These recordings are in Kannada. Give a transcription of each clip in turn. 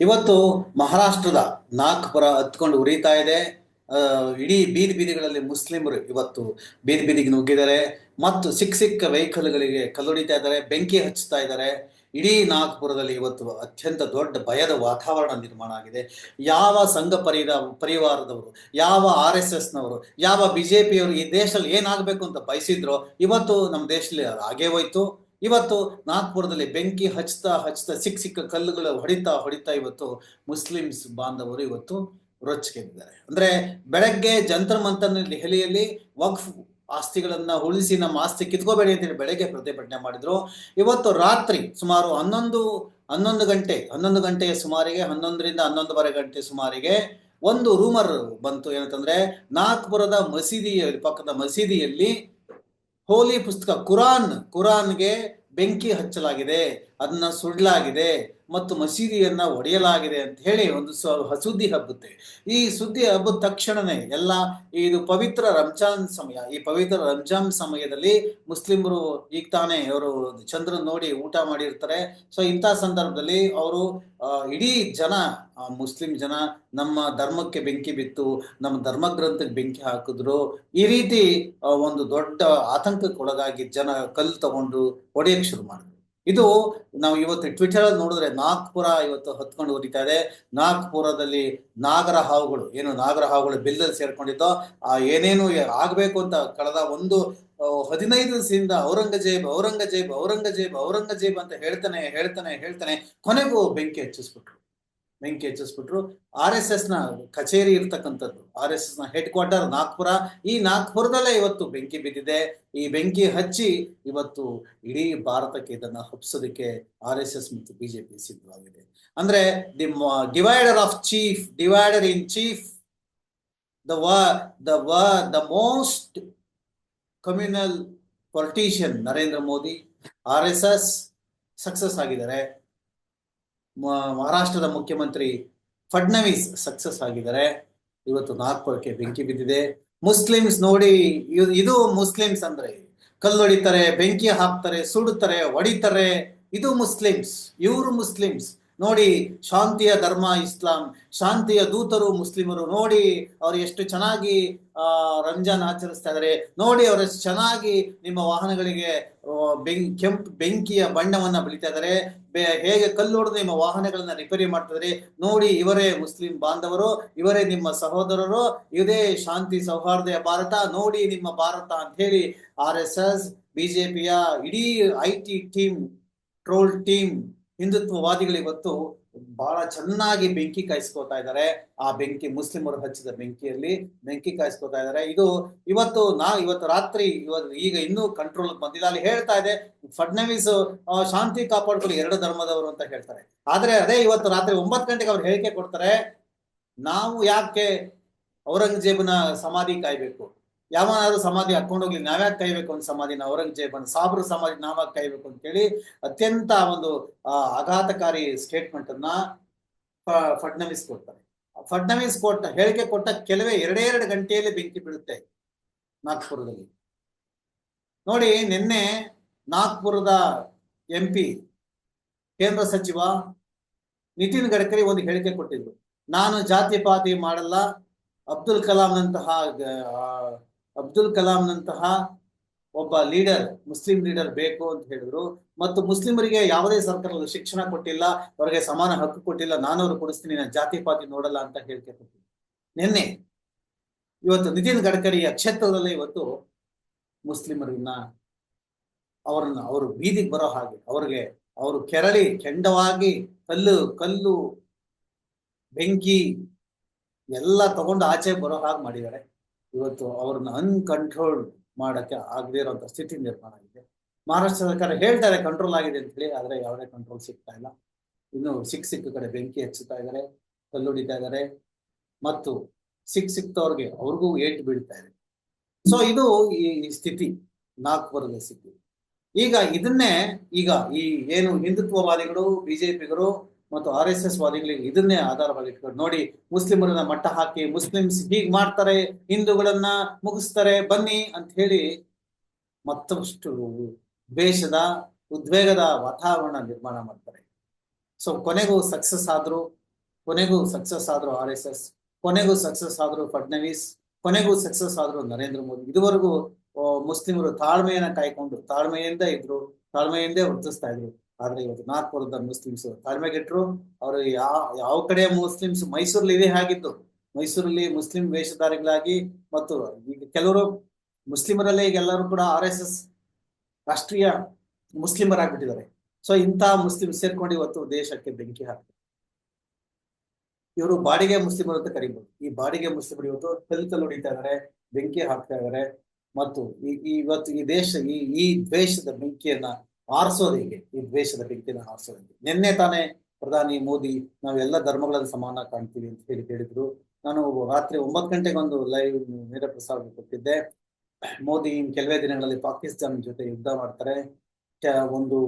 ಇವತ್ತು ಮಹಾರಾಷ್ಟ್ರದ ನಾಗ್ಪುರ ಹತ್ಕೊಂಡು ಉರಿತಾ ಇದೆ. ಇಡೀ ಬೀದಿ ಬೀದಿಗಳಲ್ಲಿ ಮುಸ್ಲಿಮರು ಇವತ್ತು ಬೀದಿ ಬೀದಿಗೆ ನುಗ್ಗಿದ್ದಾರೆ. ಮತ್ತು ಸಿಕ್ಕ ಸಿಕ್ಕ ವೆಹಿಕಲ್ಗಳಿಗೆ ಕಲ್ಲೊಡಿತಾ ಇದ್ದಾರೆ, ಬೆಂಕಿ ಹಚ್ಚುತ್ತಾ ಇದ್ದಾರೆ. ಇಡೀ ನಾಗ್ಪುರದಲ್ಲಿ ಇವತ್ತು ಅತ್ಯಂತ ದೊಡ್ಡ ಭಯದ ವಾತಾವರಣ ನಿರ್ಮಾಣ ಆಗಿದೆ. ಯಾವ ಸಂಘ ಪರಿದ ಪರಿವಾರದವರು, ಯಾವ ಆರ್ ಎಸ್ ಎಸ್ನವರು, ಯಾವ ಬಿಜೆಪಿಯವರು ಈ ದೇಶದಲ್ಲಿ ಏನಾಗಬೇಕು ಅಂತ ಬಯಸಿದ್ರು ಇವತ್ತು ನಮ್ಮ ದೇಶದಲ್ಲಿ ಹಾಗೇ ಹೋಯ್ತು. ಇವತ್ತು ನಾಗ್ಪುರದಲ್ಲಿ ಬೆಂಕಿ ಹಚ್ತಾ ಹಚ್ತಾ ಸಿಕ್ಕ ಸಿಕ್ಕ ಕಲ್ಲುಗಳು ಹೊಡಿತಾ ಹೊಡಿತಾ ಇವತ್ತು ಮುಸ್ಲಿಮ್ಸ್ ಬಾಂಧವರು ಇವತ್ತು ರೊಚ್ಚಿದ್ದಾರೆ ಅಂದ್ರೆ ಬೆಳಗ್ಗೆ ಜಂತರ್ ಮಂತರ್ ದೆಹಲಿಯಲ್ಲಿ ವಕ್ಫ್ ಆಸ್ತಿಗಳನ್ನ ಉಳಿಸಿ ನಮ್ಮ ಆಸ್ತಿ ಕಿತ್ಕೋಬೇಡಿ ಅಂತೇಳಿ ಬೆಳಗ್ಗೆ ಪ್ರತಿಭಟನೆ ಮಾಡಿದ್ರು. ಇವತ್ತು ರಾತ್ರಿ ಸುಮಾರು ಹನ್ನೊಂದು ಹನ್ನೊಂದು ಗಂಟೆ, ಹನ್ನೊಂದು ಗಂಟೆಯ ಸುಮಾರಿಗೆ, ಹನ್ನೊಂದರಿಂದ ಹನ್ನೊಂದುವರೆ ಗಂಟೆ ಸುಮಾರಿಗೆ ಒಂದು ರೂಮರ್ ಬಂತು ಏನಂತಂದ್ರೆ ನಾಗ್ಪುರದ ಮಸೀದಿಯ, ಪಕ್ಕದ ಮಸೀದಿಯಲ್ಲಿ ಹೋಲಿ ಪುಸ್ತಕ ಕುರಾನ್ ಕುರಾನ್ಗೆ ಬೆಂಕಿ ಹಚ್ಚಲಾಗಿದೆ ಅದನ್ನ ಸುಡಲಾಗಿದೆ ಮತ್ತು ಮಸೀದಿಯನ್ನ ಒಡೆಯಲಾಗಿದೆ ಅಂತ ಹೇಳಿ ಒಂದು ಸುದ್ದಿ ಹಬ್ಬುತ್ತೆ. ಈ ಸುದ್ದಿ ಹಬ್ಬದ ತಕ್ಷಣನೇ ಎಲ್ಲ ಇದು ಪವಿತ್ರ ರಂಜಾನ್ ಸಮಯ, ಈ ಪವಿತ್ರ ರಂಜಾನ್ ಸಮಯದಲ್ಲಿ ಮುಸ್ಲಿಮರು ಈಗ ತಾನೇ ಅವರು ಚಂದ್ರನ್ ನೋಡಿ ಊಟ ಮಾಡಿರ್ತಾರೆ. ಸೊ ಇಂಥ ಸಂದರ್ಭದಲ್ಲಿ ಅವರು ಇಡೀ ಜನ ಮುಸ್ಲಿಂ ಜನ ನಮ್ಮ ಧರ್ಮಕ್ಕೆ ಬೆಂಕಿ ಬಿತ್ತು, ನಮ್ಮ ಧರ್ಮಗ್ರಂಥಕ್ಕೆ ಬೆಂಕಿ ಹಾಕಿದ್ರು. ಈ ರೀತಿ ಒಂದು ದೊಡ್ಡ ಆತಂಕಕ್ಕೊಳಗಾಗಿ ಜನ ಕಲ್ಲು ತಗೊಂಡು ಹೊಡೆಯಕ್ಕೆ ಶುರು ಮಾಡಿದ್ರು. ಇದು ನಾವು ಇವತ್ತು ಟ್ವಿಟರ್ ಅಲ್ಲಿ ನೋಡಿದ್ರೆ ನಾಗ್ಪುರ ಇವತ್ತು ಹೊತ್ಕೊಂಡು ಹೋಗ್ತಾ ಇದೆ. ನಾಗ್ಪುರದಲ್ಲಿ ನಾಗರ ಹಾವುಗಳು, ಏನು ನಾಗರ ಹಾವುಗಳು ಬಿಲ್ಲಲ್ಲಿ ಸೇರ್ಕೊಂಡಿದ್ದೋ, ಆ ಏನೇನು ಆಗ್ಬೇಕು ಅಂತ ಕಳೆದ ಒಂದು ಹದಿನೈದು ದಿವಸದಿಂದ ಔರಂಗಜೇಬ್ ಔರಂಗಜೇಬ್ ಔರಂಗಜೇಬ್ ಔರಂಗಜೇಬ್ ಅಂತ ಹೇಳ್ತಾನೆ ಹೇಳ್ತಾನೆ ಹೇಳ್ತಾನೆ ಕೊನೆಗೂ ಬೆಂಕಿ ಹಚ್ಚಿಸ್ಬಿಟ್ರು. ಬೆಂಕಿ ಹಚ್ಚಿಸ್ಬಿಟ್ರು. ಆರ್ ಎಸ್ ಎಸ್ನ ಕಚೇರಿ ಇರ್ತಕ್ಕಂಥದ್ದು. ಆರ್ ಎಸ್ ಎಸ್ನ ಹೆಡ್ ಕ್ವಾರ್ಟರ್ ನಾಗ್ಪುರ. ಈ ನಾಗ್ಪುರದಲ್ಲೇ ಇವತ್ತು ಬೆಂಕಿ ಬಿದ್ದಿದೆ. ಈ ಬೆಂಕಿ ಹಚ್ಚಿ ಇವತ್ತು ಇಡೀ ಭಾರತಕ್ಕೆ ಇದನ್ನ ಹಬ್ಸೋದಕ್ಕೆ ಆರ್ ಎಸ್ ಎಸ್ ಮತ್ತು ಬಿಜೆಪಿ ಸಿದ್ಧವಾಗಿದೆ. ಅಂದ್ರೆ the divider of chief divider in chief the the the most communal politician Narendra Modi, R S S success ಆಗಿದ್ದಾರೆ. ಮಹಾರಾಷ್ಟ್ರದ ಮುಖ್ಯಮಂತ್ರಿ ಫಡ್ನವೀಸ್ ಸಕ್ಸಸ್ ಆಗಿದ್ದಾರೆ. ಇವತ್ತು ನಾಗ್ಪುರಕ್ಕೆ ಬೆಂಕಿ ಬಿದ್ದಿದೆ. ಮುಸ್ಲಿಮ್ಸ್ ನೋಡಿ ಇದು- ಮುಸ್ಲಿಮ್ಸ್ ಅಂದ್ರೆ ಕಲ್ಲೊಡಿತಾರೆ ಬೆಂಕಿ ಹಾಕ್ತಾರೆ, ಸುಡುತ್ತಾರೆ, ಹೊಡಿತಾರೆ. ಇದು ಮುಸ್ಲಿಮ್ಸ್, ಇವರು ಮುಸ್ಲಿಮ್ಸ್. ನೋಡಿ ಶಾಂತಿಯ ಧರ್ಮ ಇಸ್ಲಾಂ, ಶಾಂತಿಯ ದೂತರು ಮುಸ್ಲಿಮರು ನೋಡಿ ಅವರು ಎಷ್ಟು ಚೆನ್ನಾಗಿ ರಂಜಾನ್ ಆಚರಿಸ್ತಾ ಇದ್ದಾರೆ ನೋಡಿ ಅವರು ಎಷ್ಟು ಚೆನ್ನಾಗಿ ನಿಮ್ಮ ವಾಹನಗಳಿಗೆ ಬೆಂ, ಕೆಂಪು ಬೆಂಕಿಯ ಬಣ್ಣವನ್ನ ಬೆಳಿತಾ ಇದ್ದಾರೆ ಹೇಗೆ ಕಲ್ಲು ಹೊಡೆದು ನಿಮ್ಮ ವಾಹನಗಳನ್ನ ರಿಪೇರಿ ಮಾಡ್ತಿದ್ರೆ ನೋಡಿ ಇವರೇ ಮುಸ್ಲಿಂ ಬಾಂಧವರು, ಇವರೇ ನಿಮ್ಮ ಸಹೋದರರು, ಇದೇ ಶಾಂತಿ ಸೌಹಾರ್ದ ಭಾರತ, ನೋಡಿ ನಿಮ್ಮ ಭಾರತ ಅಂತ ಹೇಳಿ ಆರ್ ಎಸ್ ಎಸ್ ಬಿಜೆಪಿಯ ಇಡೀ I T team, troll team ಹಿಂದುತ್ವವಾದಿಗಳು ಇವತ್ತು ಬಹಳ ಚೆನ್ನಾಗಿ ಬೆಂಕಿ ಕಾಯಿಸ್ಕೋತಾ ಇದ್ದಾರೆ. ಆ ಬೆಂಕಿ ಮುಸ್ಲಿಮರು ಹಚ್ಚಿದ ಬೆಂಕಿಯಲ್ಲಿ ಬೆಂಕಿ ಕಾಯಿಸ್ಕೋತಾ ಇದ್ದಾರೆ. ಇದು ಇವತ್ತು ನಾ ಇವತ್ತು ರಾತ್ರಿ ಇವತ್ತು ಈಗ ಇನ್ನೂ ಕಂಟ್ರೋಲ್ ಬಂದಿಲ್ಲ. ಅಲ್ಲಿ ಹೇಳ್ತಾ ಇದೆ, ಫಡ್ನವೀಸ್ ಶಾಂತಿ ಕಾಪಾಡ್ಕೊಳ್ಳಿ, ಎರಡು ಧರ್ಮದವರು ಅಂತ ಹೇಳ್ತಾರೆ. ಆದ್ರೆ ಅದೇ ಇವತ್ತು ರಾತ್ರಿ ಒಂಬತ್ತು ಗಂಟೆಗೆ ಅವ್ರು ಹೇಳಿಕೆ ಕೊಡ್ತಾರೆ, ನಾವು ಯಾಕೆ ಔರಂಗಜೇಬನ ಸಮಾಧಿ ಕಾಯ್ಬೇಕು? ಯಾವನಾದ್ರೂ ಸಮಾಧಿ ಹಾಕೊಂಡೋಗ್ಲಿ ನಾವ್ಯಾಕೆ ಕಾಯ್ಬೇಕು ಒಂದು ಸಮಾಧಿನ? ಔರಂಗಜೇಬನ್ ಸಾಬ್ರ ಸಮಾಧಿ ನಾವ್ಯಾಕೆ ಕಾಯ್ಬೇಕು ಅಂತೇಳಿ ಅತ್ಯಂತ ಒಂದು ಆಘಾತಕಾರಿ ಸ್ಟೇಟ್ಮೆಂಟ್ ಅನ್ನ ಫಡ್ನವೀಸ್ ಕೊಡ್ತಾರೆ. ಫಡ್ನವೀಸ್ ಕೊಟ್ಟ ಹೇಳಿಕೆ ಕೊಟ್ಟ ಕೆಲವೇ ಎರಡೇ ಎರಡು ಗಂಟೆಯಲ್ಲಿ ಬೆಂಕಿ ಬೀಳುತ್ತೆ ನಾಗ್ಪುರದಲ್ಲಿ. ನೋಡಿ ನಿನ್ನೆ ನಾಗ್ಪುರದ ಎಂ ಪಿ ಕೇಂದ್ರ ಸಚಿವ ನಿತಿನ್ ಗಡ್ಕರಿ ಒಂದು ಹೇಳಿಕೆ ಕೊಟ್ಟಿದ್ರು. ನಾನು ಜಾತಿ ಪಾತಿ ಮಾಡಲ್ಲ ಅಬ್ದುಲ್ ಕಲಾಂನಂತಹ ಆ, ಅಬ್ದುಲ್ ಕಲಾಂನಂತಹ ಒಬ್ಬ ಲೀಡರ್, ಮುಸ್ಲಿಂ ಲೀಡರ್ ಬೇಕು ಅಂತ ಹೇಳಿದ್ರು. ಮತ್ತು ಮುಸ್ಲಿಮರಿಗೆ ಯಾವುದೇ ಸರ್ಕಾರದ ಶಿಕ್ಷಣ ಕೊಟ್ಟಿಲ್ಲ, ಅವರಿಗೆ ಸಮಾನ ಹಕ್ಕು ಕೊಟ್ಟಿಲ್ಲ ನಾನು ಅವ್ರು ಕೊಡಿಸ್ತೀನಿ ನಾನು ಜಾತಿ ಪಾತಿ ನೋಡಲ್ಲ ಅಂತ ಹೇಳಿಕೆ ನಿನ್ನೆ ಇವತ್ತು ನಿತಿನ್ ಗಡ್ಕರಿಯ ಕ್ಷೇತ್ರದಲ್ಲಿ ಇವತ್ತು ಮುಸ್ಲಿಮರನ್ನ ಅವರನ್ನ ಅವರು ಬೀದಿಗೆ ಬರೋ ಹಾಗೆ, ಅವ್ರಿಗೆ ಅವರು ಕೆರಳಿ, ಕೆಂಡವಾಗಿ, ಕಲ್ಲು ಕಲ್ಲು, ಬೆಂಕಿ ಎಲ್ಲ ತಗೊಂಡು ಆಚೆ ಬರೋ ಹಾಗೆ ಮಾಡಿದ್ದಾರೆ. ಇವತ್ತು ಅವ್ರನ್ನ ಅನ್ಕಂಟ್ರೋಲ್ ಮಾಡಕ್ಕೆ ಆಗದೇ ಇರುವಂತ ಸ್ಥಿತಿ ನಿರ್ಮಾಣ ಆಗಿದೆ. ಮಹಾರಾಷ್ಟ್ರ ಸರ್ಕಾರ ಹೇಳ್ತಾರೆ ಕಂಟ್ರೋಲ್ ಆಗಿದೆ ಅಂತ ಹೇಳಿ, ಆದ್ರೆ ಯಾವುದೇ ಕಂಟ್ರೋಲ್ ಸಿಗ್ತಾ ಇಲ್ಲ. ಇನ್ನು ಸಿಕ್ ಸಿಕ್ಕ ಕಡೆ ಬೆಂಕಿ ಹಚ್ಚುತ್ತಾ ಇದ್ದಾರೆ ಕಲ್ಲುಡಿತಾ ಇದ್ದಾರೆ ಮತ್ತು ಸಿಕ್ ಸಿಕ್ತವ್ರಿಗೆ ಅವ್ರಿಗೂ ಏಟ್ ಬೀಳ್ತಾ ಇದೆ. ಸೊ ಇದು ಈ ಈ ಸ್ಥಿತಿ ನಾಗ್ಪುರದ ಸ್ಥಿತಿ. ಈಗ ಇದನ್ನೇ, ಈಗ ಈ ಏನು ಹಿಂದುತ್ವವಾದಿಗಳು ಬಿಜೆಪಿಗರು ಮತ್ತು ಆರ್ ಎಸ್ ಎಸ್ ವಾದಿಗಳಿಗೆ ಇದನ್ನೇ ಆಧಾರವಾಗಿ ಇಟ್ಕೊಂಡು ನೋಡಿ, ಮುಸ್ಲಿಮರನ್ನ ಮಟ್ಟ ಹಾಕಿ ಮುಸ್ಲಿಮ್ಸ್ ಹೀಗ್ ಮಾಡ್ತಾರೆ, ಹಿಂದೂಗಳನ್ನ ಮುಗಿಸ್ತಾರೆ, ಬನ್ನಿ ಅಂತ ಹೇಳಿ ಮತ್ತಷ್ಟು ದ್ವೇಷದ, ಉದ್ವೇಗದ ವಾತಾವರಣ ನಿರ್ಮಾಣ ಮಾಡ್ತಾರೆ. ಸೊ ಕೊನೆಗೂ ಸಕ್ಸಸ್ ಆದ್ರು, ಕೊನೆಗೂ ಸಕ್ಸಸ್ ಆದ್ರು ಆರ್ ಎಸ್ ಎಸ್, ಕೊನೆಗೂ ಸಕ್ಸಸ್ ಆದ್ರು ಫಡ್ನವೀಸ್ ಕೊನೆಗೂ ಸಕ್ಸಸ್ ಆದ್ರು ನರೇಂದ್ರ ಮೋದಿ. ಇದುವರೆಗೂ ಮುಸ್ಲಿಮರು ತಾಳ್ಮೆಯನ್ನ ಕಾಯ್ಕೊಂಡು, ತಾಳ್ಮೆಯಿಂದ ಇದ್ರು, ತಾಳ್ಮೆಯಿಂದೇ ವರ್ತಿಸ್ತಾ ಇದ್ರು. ಆದ್ರೆ ಇವತ್ತು ನಾಗ್ಪುರದ ಮುಸ್ಲಿಮ್ಸ್ ತಾಳ್ಮೆಗೆಟ್ರು ಅವರು ಯಾವ ಯಾವ ಕಡೆ ಮುಸ್ಲಿಮ್ಸ್ ಮೈಸೂರಲ್ಲಿ ಇದೇ ಆಗಿದ್ದು, ಮೈಸೂರಲ್ಲಿ ಮುಸ್ಲಿಂ ವೇಷಧಾರಿಗಳಾಗಿ ಮತ್ತು ಈಗ ಕೆಲವರು ಮುಸ್ಲಿಮರಲ್ಲೇ ಈಗ ಎಲ್ಲರೂ ಕೂಡ ಆರ್ ಎಸ್ ಎಸ್ ರಾಷ್ಟ್ರೀಯ ಮುಸ್ಲಿಮರಾಗ್ಬಿಟ್ಟಿದ್ದಾರೆ. ಸೊ ಇಂತಹ ಮುಸ್ಲಿಂ ಸೇರ್ಕೊಂಡು ಇವತ್ತು ದೇಶಕ್ಕೆ ಬೆಂಕಿ ಹಾಕ್ತಾರೆ. ಇವರು ಬಾಡಿಗೆ ಮುಸ್ಲಿಮರು ಅಂತ ಕರಿಬಹುದು ಈ ಬಾಡಿಗೆ ಮುಸ್ಲಿಮರು ಇವತ್ತು ಕಲ್ಕಲ್ ಹೊಡಿತಾ ಇದ್ದಾರೆ, ಬೆಂಕಿ ಹಾಕ್ತಾ ಇದ್ದಾರೆ. ಮತ್ತು ಈ ಇವತ್ತು ಈ ದೇಶ, ಈ ಈ ದ್ವೇಷದ ಬೆಂಕಿಯನ್ನ ಆರಿಸೋದು ಹೇಗೆ ಈ ದ್ವೇಷದ ಬೆಂಕಿನ ಆರಿಸೋದು ಹೇಗೆ ನಿನ್ನೆ ತಾನೇ ಪ್ರಧಾನಿ ಮೋದಿ ನಾವೆಲ್ಲ ಧರ್ಮಗಳಲ್ಲಿ ಸಮಾನ ಕಾಣ್ತೀವಿ ಅಂತ ಹೇಳಿ ಹೇಳಿದ್ರು. ನಾನು ರಾತ್ರಿ ಒಂಬತ್ತು ಗಂಟೆಗೆ ಒಂದು ಲೈವ್ ನೇರ ಪ್ರಸಾರ ಕೊಟ್ಟಿದ್ದೆ. ಮೋದಿ ಇನ್ ಕೆಲವೇ ದಿನಗಳಲ್ಲಿ ಪಾಕಿಸ್ತಾನ ಜೊತೆ ಯುದ್ಧ ಮಾಡ್ತಾರೆ. ಒಂದು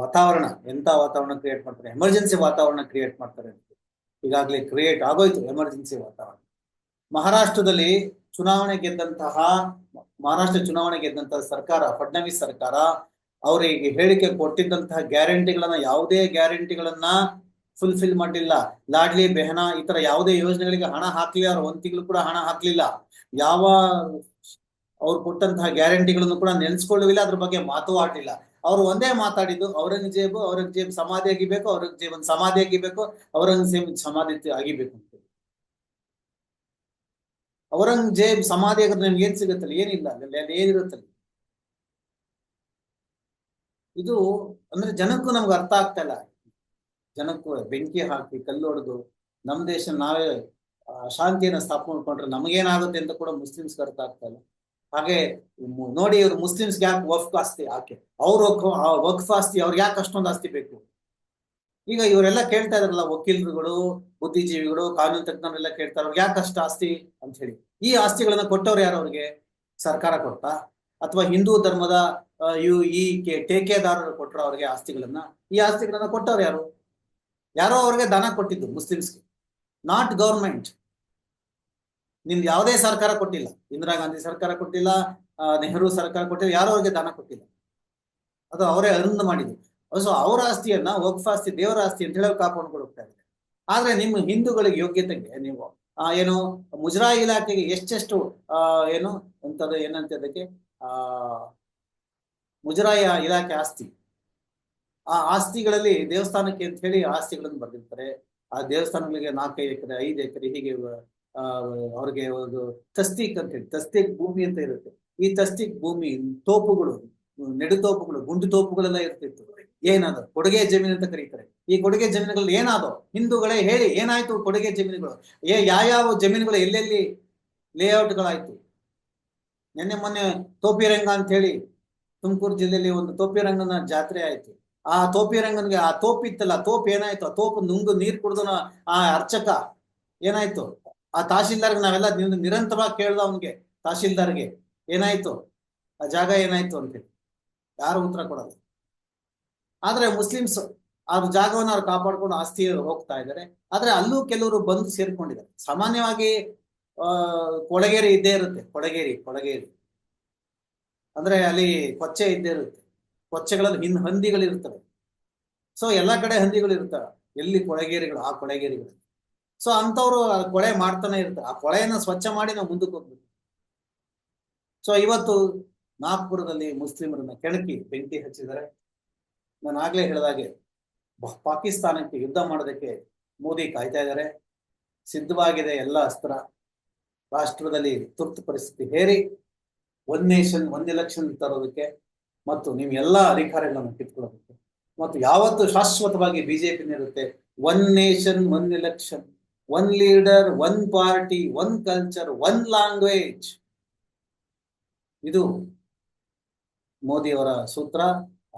ವಾತಾವರಣ, ಎಂತ ವಾತಾವರಣ ಕ್ರಿಯೇಟ್ ಮಾಡ್ತಾರೆ? ಎಮರ್ಜೆನ್ಸಿ ವಾತಾವರಣ ಕ್ರಿಯೇಟ್ ಮಾಡ್ತಾರೆ ಅಂತ. ಈಗಾಗಲೇ ಕ್ರಿಯೇಟ್ ಆಗೋಯ್ತು ಎಮರ್ಜೆನ್ಸಿ ವಾತಾವರಣ. ಮಹಾರಾಷ್ಟ್ರದಲ್ಲಿ ಚುನಾವಣೆ ಗೆದ್ದಂತಹ, ಮಹಾರಾಷ್ಟ್ರ ಚುನಾವಣೆ ಗೆದ್ದಂತಹ ಸರ್ಕಾರ, ಫಡ್ನವೀಸ್ ಸರ್ಕಾರ ಅವರಿಗೆ ಹೇಳಿಕೆ ಕೊಟ್ಟಿದ್ದಂತಹ ಗ್ಯಾರಂಟಿಗಳನ್ನ ಯಾವುದೇ ಗ್ಯಾರಂಟಿಗಳನ್ನ ಫುಲ್ಫಿಲ್ ಮಾಡಲಿಲ್ಲ. ಲಾಡ್ಲಿ, ಬೆಹನಾ ಈ ತರ ಯಾವುದೇ ಯೋಜನೆಗಳಿಗೆ ಹಣ ಹಾಕ್ಲಿಲ್ಲ ಅವ್ರು ಒಂದ್ ತಿಂಗಳು ಕೂಡ ಹಣ ಹಾಕ್ಲಿಲ್ಲ. ಯಾವ ಅವ್ರು ಕೊಟ್ಟಂತಹ ಗ್ಯಾರಂಟಿಗಳನ್ನು ಕೂಡ ನೆನೆಸ್ಕೊಳ್ಳುವಿಲ್ಲ, ಅದ್ರ ಬಗ್ಗೆ ಮಾತು ಆಡ್ಲಿಲ್ಲ. ಅವ್ರು ಒಂದೇ ಮಾತಾಡಿದ್ದು ಔರಂಗಜೇಬ್ ಔರಂಗಜೇಬ್ ಸಮಾಧಿ ಆಗಿಬೇಕು ಔರಂಗಜೇಬ್ ಒಂದು ಸಮಾಧಿ ಆಗಿಬೇಕು ಔರಂಗಜೇಬ್ ಸಮಾಧಿ ಆಗಿಬೇಕು ಅಂತ. ಔರಂಗಜೇಬ್ ಸಮಾಧಿ ಆಗಿದ್ರೆ ನಿಮ್ಗೆ ಏನ್ ಸಿಗುತ್ತಲ್ಲ? ಏನಿಲ್ಲ ಏನಿರುತ್ತಲ್ಲ? ಇದು ಅಂದ್ರೆ ಜನಕ್ಕೂ ನಮ್ಗೆ ಅರ್ಥ ಆಗ್ತಾ ಇಲ್ಲ. ಜನಕ್ಕೂ ಬೆಂಕಿ ಹಾಕಿ ಕಲ್ಲು ಹೊಡೆದು ನಮ್ ದೇಶ ನಾವೇ ಶಾಂತಿಯನ್ನು ಸ್ಥಾಪನೆ ಮಾಡ್ಕೊಂಡ್ರೆ ನಮಗೇನಾಗುತ್ತೆ ಅಂತ ಕೂಡ ಮುಸ್ಲಿಮ್ಸ್ ಅರ್ಥ ಆಗ್ತಾ ಇಲ್ಲ. ಹಾಗೆ ನೋಡಿ ಇವ್ರು ಮುಸ್ಲಿಮ್ಸ್ ಯಾಕೆ ವಫ್ ಆಸ್ತಿ ಆಕೆ ಅವ್ರ ವಕ್ಫ್ ಆಸ್ತಿ ಅವ್ರಿಗೆ ಯಾಕೆ ಅಷ್ಟೊಂದು ಆಸ್ತಿ ಬೇಕು? ಈಗ ಇವರೆಲ್ಲ ಕೇಳ್ತಾ ಇದಾರಲ್ಲ, ವಕೀಲರುಗಳು, ಬುದ್ಧಿಜೀವಿಗಳು, ಕಾನೂನು ತಜ್ಞರೆಲ್ಲ ಕೇಳ್ತಾರೆ ಅವ್ರಿಗೆ ಯಾಕೆ ಅಷ್ಟು ಆಸ್ತಿ ಅಂತ ಹೇಳಿ. ಈ ಆಸ್ತಿಗಳನ್ನ ಕೊಟ್ಟವ್ರು ಯಾರು ಅವ್ರಿಗೆ? ಸರ್ಕಾರ ಕೊಡ್ತಾ? ಅಥವಾ ಹಿಂದೂ ಧರ್ಮದ ಇವು ಈ ಟೇಕೆದಾರರು ಕೊಟ್ಟರು ಅವ್ರಿಗೆ ಆಸ್ತಿಗಳನ್ನ. ಈ ಆಸ್ತಿಗಳನ್ನ ಕೊಟ್ಟವ್ರು ಯಾರು? ಯಾರೋ ಅವ್ರಿಗೆ ದಾನ ಕೊಟ್ಟಿದ್ದು ಮುಸ್ಲಿಮ್ಸ್ಗೆ. ನಾಟ್ ಗೌರ್ಮೆಂಟ್ ನಿಮ್ದು ಯಾವುದೇ ಸರ್ಕಾರ ಕೊಟ್ಟಿಲ್ಲ. ಇಂದಿರಾ ಗಾಂಧಿ ಸರ್ಕಾರ ಕೊಟ್ಟಿಲ್ಲ ನೆಹರು ಸರ್ಕಾರ ಕೊಟ್ಟಿಲ್ಲ, ಯಾರೋ ಅವ್ರಿಗೆ ದಾನ ಕೊಟ್ಟಿಲ್ಲ. ಅದು ಅವರೇ ಅರ್ನ್ ಮಾಡಿದ್ರು. ಸೊ ಅವರ ಆಸ್ತಿಯನ್ನ ವಕ್ಫ್ ಆಸ್ತಿ, ದೇವರ ಆಸ್ತಿ ಅಂತ ಹೇಳಿ ಕಾಪಾಡ್ಕೊಂಡು ಹೋಗ್ತಾ ಇದ್ದಾರೆ. ಆದ್ರೆ ನಿಮ್ಮ ಹಿಂದೂಗಳಿಗೆ ಯೋಗ್ಯತೆಗೆ ನೀವು ಏನು, ಮುಜರಾಯಿ ಇಲಾಖೆಗೆ ಎಷ್ಟೆಷ್ಟು ಏನು ಅಂತದ್ದು ಏನಂತ ಅದಕ್ಕೆ, ಆ ಮುಜರಾಯಿ ಇಲಾಖೆ ಆಸ್ತಿ. ಆ ಆಸ್ತಿಗಳಲ್ಲಿ ದೇವಸ್ಥಾನಕ್ಕೆ ಅಂತ ಹೇಳಿ ಆಸ್ತಿಗಳನ್ನು ಬರೆದಿರ್ತಾರೆ. ಆ ದೇವಸ್ಥಾನಗಳಿಗೆ ನಾಲ್ಕೈದು ಎಕರೆ, ಐದು ಎಕರೆ ಹೀಗೆ ಅವ್ರಿಗೆ ಒಂದು ತಸ್ತೀಕ್ ಅಂತ ಹೇಳಿ, ತಸ್ತೀಕ್ ಭೂಮಿ ಅಂತ ಇರುತ್ತೆ. ಈ ತಸ್ತೀಕ್ ಭೂಮಿ ತೋಪುಗಳು, ನೆಡು ತೋಪುಗಳು, ಗುಂಡು ತೋಪುಗಳೆಲ್ಲ ಇರ್ತಿತ್ತು. ಏನಾದ್ರು ಕೊಡುಗೆ ಜಮೀನು ಅಂತ ಕರೀತಾರೆ. ಈ ಕೊಡುಗೆ ಜಮೀನುಗಳು ಏನಾದೋ ಹಿಂದೂಗಳೇ ಹೇಳಿ ಏನಾಯ್ತು ಕೊಡುಗೆ ಜಮೀನುಗಳು? ಏ ಯಾವ ಜಮೀನುಗಳು ಎಲ್ಲೆಲ್ಲಿ ಲೇಔಟ್ಗಳಾಯ್ತು ನಿನ್ನೆ ಮೊನ್ನೆ ತೋಪಿರಂಗ ಅಂತ ಹೇಳಿ ತುಮಕೂರು ಜಿಲ್ಲೆಯಲ್ಲಿ ಒಂದು ತೋಪಿರಂಗನ ಜಾತ್ರೆ ಆಯ್ತು. ಆ ತೋಪಿರಂಗನ್ಗೆ ಆ ತೋಪ್ ಇತ್ತಲ್ಲ, ತೋಪ್ ಏನಾಯ್ತು? ಆ ತೋಪ್ ನುಂಗು ನೀರ್ ಕುಡ್ದನ ಆ ಅರ್ಚಕ ಏನಾಯ್ತು? ಆ ತಹಶೀಲ್ದಾರ್ಗೆ ನಾವೆಲ್ಲ ನಿರ್- ನಿರಂತರವಾಗಿ ಕೇಳ್ದ ಅವನ್ಗೆ, ತಹಶೀಲ್ದಾರ್ಗೆ, ಏನಾಯ್ತು? ಆ ಜಾಗ ಏನಾಯ್ತು ಅಂತೇಳಿ ಯಾರು ಉತ್ತರ ಕೊಡಲ್ಲ. ಆದ್ರೆ ಮುಸ್ಲಿಮ್ಸ್ ಆ ಜಾಗವನ್ನ ಅವ್ರು ಕಾಪಾಡ್ಕೊಂಡು ಆಸ್ತಿ ಹೋಗ್ತಾ ಇದ್ದಾರೆ ಆದ್ರೆ ಅಲ್ಲೂ ಕೆಲವರು ಬಂದು ಸೇರ್ಕೊಂಡಿದ್ದಾರೆ. ಸಾಮಾನ್ಯವಾಗಿ, ಆ, ಕೊಳಗೇರಿ ಇದ್ದೇ ಇರುತ್ತೆ. ಕೊಳಗೇರಿ ಕೊಳಗೇರಿ. ಅಂದ್ರೆ ಅಲ್ಲಿ ಕೊಚ್ಚೆ ಇದ್ದೇ ಇರುತ್ತೆ. ಕೊಚ್ಚೆಗಳಲ್ಲಿ ಹಿಂದ್ ಹಂದಿಗಳಿರ್ತವೆ. ಸೊ ಎಲ್ಲಾ ಕಡೆ ಹಂದಿಗಳು ಇರ್ತವೆ. ಎಲ್ಲಿ ಕೊಳೆಗೇರಿಗಳು, ಆ ಕೊಳೆಗೇರಿಗಳು. ಸೊ ಅಂತವ್ರು ಕೊಳೆ ಮಾಡ್ತಾನೆ ಇರ್ತಾರೆ. ಆ ಕೊಳೆಯನ್ನ ಸ್ವಚ್ಛ ಮಾಡಿ ನಾವು ಮುಂದಕ್ಕೆ ಹೋಗ್ಬೇಕು. ಸೊ ಇವತ್ತು ನಾಗ್ಪುರದಲ್ಲಿ ಮುಸ್ಲಿಮರನ್ನ ಕೆಣಕಿ ಬೆಂಕಿ ಹಚ್ಚಿದರೆ ನಾನು ಆಗ್ಲೇ ಹೇಳಿದಾಗೆ ಪಾಕಿಸ್ತಾನಕ್ಕೆ ಯುದ್ಧ ಮಾಡೋದಕ್ಕೆ ಮೋದಿ ಕಾಯ್ತಾ ಇದ್ದಾರೆ. ಸಿದ್ಧವಾಗಿದೆ ಎಲ್ಲ ಅಸ್ತ್ರ. ರಾಷ್ಟ್ರದಲ್ಲಿ ತುರ್ತು ಪರಿಸ್ಥಿತಿ ಹೇರಿ. ಒನ್ ನೇಷನ್ ಒನ್ ಎಲೆಕ್ಷನ್ ತರೋದಕ್ಕೆ ಮತ್ತು ನೀವು ಎಲ್ಲಾ ಅಧಿಕಾರಗಳನ್ನು ಕಿತ್ಕೊಳ್ಳೋದಕ್ಕೆ. ಮತ್ತು ಯಾವತ್ತು ಶಾಶ್ವತವಾಗಿ ಬಿಜೆಪಿ ನೀಡುತ್ತೆ one nation one election one leader one party one culture one language ಇದು ಮೋದಿಯವರ ಸೂತ್ರ,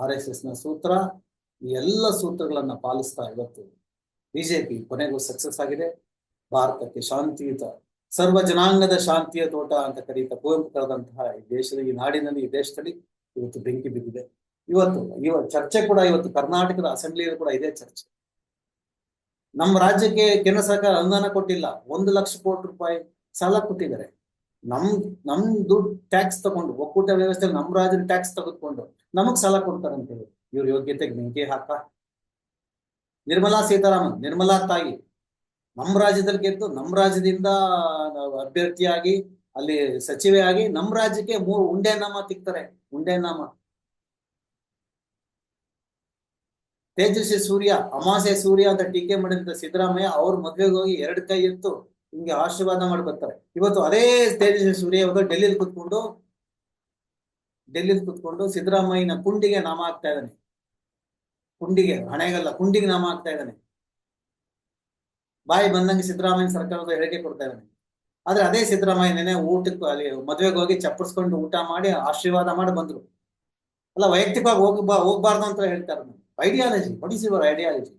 ಆರ್ ಎಸ್ ಎಸ್ನ ಸೂತ್ರ, ಈ ಎಲ್ಲ ಸೂತ್ರಗಳನ್ನ ಪಾಲಿಸ್ತಾ ಇವತ್ತು ಬಿಜೆಪಿ ಕೊನೆಗೂ ಸಕ್ಸಸ್ ಆಗಿದೆ. ಭಾರತಕ್ಕೆ ಶಾಂತಿಯುತ ಸರ್ವ ಜನಾಂಗದ ಶಾಂತಿಯ ತೋಟ ಅಂತ ಕರೀತ ಕುವೆಂಪು ಕರೆದಂತಹ ಈ ದೇಶದ ಈ ನಾಡಿನಲ್ಲಿ ಈ ದೇಶದಲ್ಲಿ ಇವತ್ತು ಬೆಂಕಿ ಬಿದ್ದಿದೆ. ಇವತ್ತು, ಇವ ಚರ್ಚೆ ಕೂಡ ಇವತ್ತು ಕರ್ನಾಟಕದ ಅಸೆಂಬ್ಲಿಯಲ್ಲಿ ಕೂಡ ಇದೇ ಚರ್ಚೆ. ನಮ್ಮ ರಾಜ್ಯಕ್ಕೆ ಕೇಂದ್ರ ಸರ್ಕಾರ ಅನುದಾನ ಕೊಟ್ಟಿಲ್ಲ. ಒಂದು ಲಕ್ಷ ಕೋಟಿ ರೂಪಾಯಿ ಸಾಲ ಕೊಟ್ಟಿದ್ದಾರೆ. ನಮ್ ನಮ್ ದುಡ್ಡು ಟ್ಯಾಕ್ಸ್ ತಗೊಂಡು, ಒಕ್ಕೂಟ ವ್ಯವಸ್ಥೆಯಲ್ಲಿ ನಮ್ಮ ರಾಜ್ಯದ ಟ್ಯಾಕ್ಸ್ ತೆಗೆದುಕೊಂಡು ನಮಗ್ ಸಾಲ ಕೊಡ್ತಾರೆ ಅಂತ ಹೇಳಿ. ಇವ್ರ ಯೋಗ್ಯತೆಗೆ ಬೆಂಕಿ ಹಾಕ. ನಿರ್ಮಲಾ ಸೀತಾರಾಮನ್, ನಿರ್ಮಲಾ ತಾಯಿ ನಮ್ಮ ರಾಜ್ಯದಲ್ಲಿ ಗೆದ್ದು ನಮ್ಮ ರಾಜ್ಯದಿಂದ ಅಭ್ಯರ್ಥಿಯಾಗಿ ಅಲ್ಲಿ ಸಚಿವೆ ಆಗಿ ನಮ್ಮ ರಾಜ್ಯಕ್ಕೆ ಮೂರು ಉಂಡೆ ನಾಮ ತಿಕ್ತಾರೆ ಉಂಡೆ ನಾಮ ತೇಜಸ್ವಿ ಸೂರ್ಯ, ಅಮಾಸೆ ಸೂರ್ಯ ಅಂತ ಟೀಕೆ ಮಾಡಿದಂತ ಸಿದ್ದರಾಮಯ್ಯ ಅವ್ರ ಮದ್ವೆಗೆ ಹೋಗಿ ಎರಡು ಕೈ ಇತ್ತು ಹಿಂಗೆ ಆಶೀರ್ವಾದ ಮಾಡಿ ಬರ್ತಾರೆ ಇವತ್ತು ಅದೇ ತೇಜಸ್ವಿ ಸೂರ್ಯ ಇವತ್ತು ಡೆಲ್ಲಿಲಿ ಕುತ್ಕೊಂಡು ಡೆಲ್ಲಿಲಿ ಕುತ್ಕೊಂಡು ಸಿದ್ದರಾಮಯ್ಯನ ಕುಂಡಿಗೆ ನಾಮ ಆಗ್ತಾ ಇದ್ದಾನೆ. ಕುಂಡಿಗೆ, ಹಣೆಗಲ್ಲ, ಕುಂಡಿಗೆ ನಾಮ ಆಗ್ತಾ ಇದ್ದಾನೆ. ಬಾಯಿ ಬಂದಂಗೆ ಸಿದ್ದರಾಮಯ್ಯ ಸರ್ಕಾರದ ಹೇಳಿಕೆ ಕೊಡ್ತಾ ಇದ್ದಾನೆ. ಆದ್ರೆ ಅದೇ ಸಿದ್ದರಾಮಯ್ಯ ನೆನೆ ಊಟಕ್ಕೆ ಅಲ್ಲಿ ಮದ್ವೆಗೆ ಹೋಗಿ ಚಪ್ಪರ್ಸ್ಕೊಂಡು ಊಟ ಮಾಡಿ ಆಶೀರ್ವಾದ ಮಾಡಿ ಬಂದ್ರು. ಅಲ್ಲ, ವೈಯಕ್ತಿಕವಾಗಿ ಹೋಗ್ಬಾ ಹೋಗ್ಬಾರ್ದು ಅಂತ ಹೇಳ್ತಾರೆ ideology what is your ideology